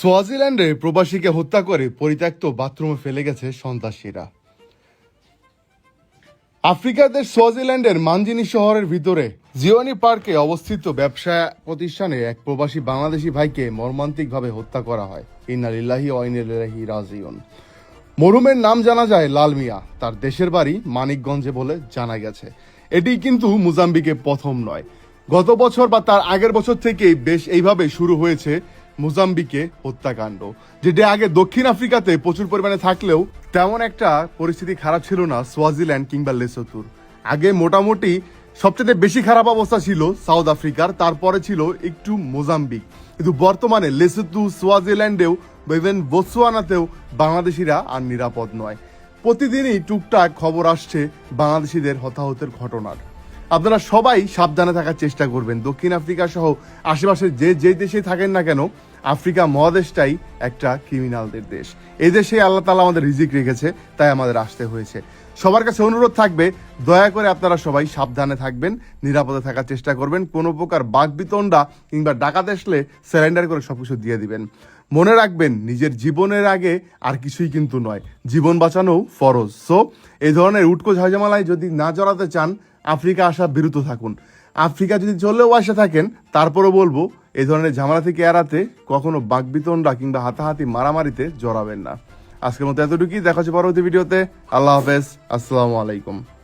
সোয়াজিল্যান্ডে প্রবাসীকে হত্যা করে পরিত্যক্ত বাথরুমে ফেলে গেছে সন্ত্রাসীরা। আফ্রিকার দেশ সোয়াজিল্যান্ডের মানজিনি শহরের ভিতরে জিওনি পার্কে অবস্থিত ব্যবসা প্রতিষ্ঠানে এক প্রবাসী বাংলাদেশি ভাইকে মর্মান্তিকভাবে হত্যা করা হয়। ইন্নালিল্লাহি ওয়াইনালিল্লাহি রাজিউন। মরুমের নাম জানা যায় লাল মিয়া। তার দেশের বাড়ি মানিকগঞ্জে বলে জানা গেছে। এটি কিন্তু মুজাম্বিকে প্রথম নয়। গত বছর বা তার আগের বছর থেকেই বেশ এইভাবে শুরু হয়েছে মুজাম্বিকে হত্যাকাণ্ড। যেটি আগে দক্ষিণ আফ্রিকাতে প্রচুর পরিমাণে থাকলেও তেমন একটা পরিস্থিতি খারাপ ছিল না সোয়াজিল্যান্ড কিংবা লেসোতুর। আগে মোটামুটি সবচেয়ে বেশি খারাপ অবস্থা ছিল সাউথ আফ্রিকার, তারপরে ছিল একটু মোজাম্বিক। কিন্তু বর্তমানে লেসোতু সোয়াজিল্যান্ডেও ইভেন বোতসোয়ানাতেও বাংলাদেশিরা আর নিরাপদ নয়। প্রতিদিনই টুকটাক খবর আসছে বাংলাদেশিদের হতাহতের ঘটনার। আপনারা সবাই সাবধানে থাকার চেষ্টা করবেন। দক্ষিণ আফ্রিকা সহ আশেপাশের যে যে দেশে থাকেন না কেন, আফ্রিকা মহাদেশটাই একটা ক্রিমিনালদের দেশ। এই দেশে আল্লাহ তালা আমাদের রিজিক রেখেছে, তাই আমাদের আসতে হয়েছে। সবার কাছে অনুরোধ থাকবে, দয়া করে আপনারা সবাই সাবধানে থাকবেন, নিরাপদে থাকার চেষ্টা করবেন, কোনো প্রকার বাঘবিতণ্ডা কিংবা ডাকাত আসলে স্যারেন্ডার করে সবকিছু দিয়ে দিবেন। মনে রাখবেন, নিজের জীবনের আগে আর কিছুই কিন্তু নয়। জীবন বাঁচানো ফরজ। সো এই ধরনের উটকো ঝাঁঝামালায় যদি না জড়াতে চান, আফ্রিকা আসা বিরত থাকুন। আফ্রিকা যদি চলেও আসে থাকেন, তারপরও বলব, এই ধরনের ঝামেলা থেকে এড়াতে কখনো বাগবিতণ্ডা কিংবা হাতাহাতি মারামারিতে জড়াবেন না। আজকের মতো এতটুকুই। দেখা হচ্ছে পরবর্তী ভিডিওতে। আল্লাহ হাফেজ। আসসালামু আলাইকুম।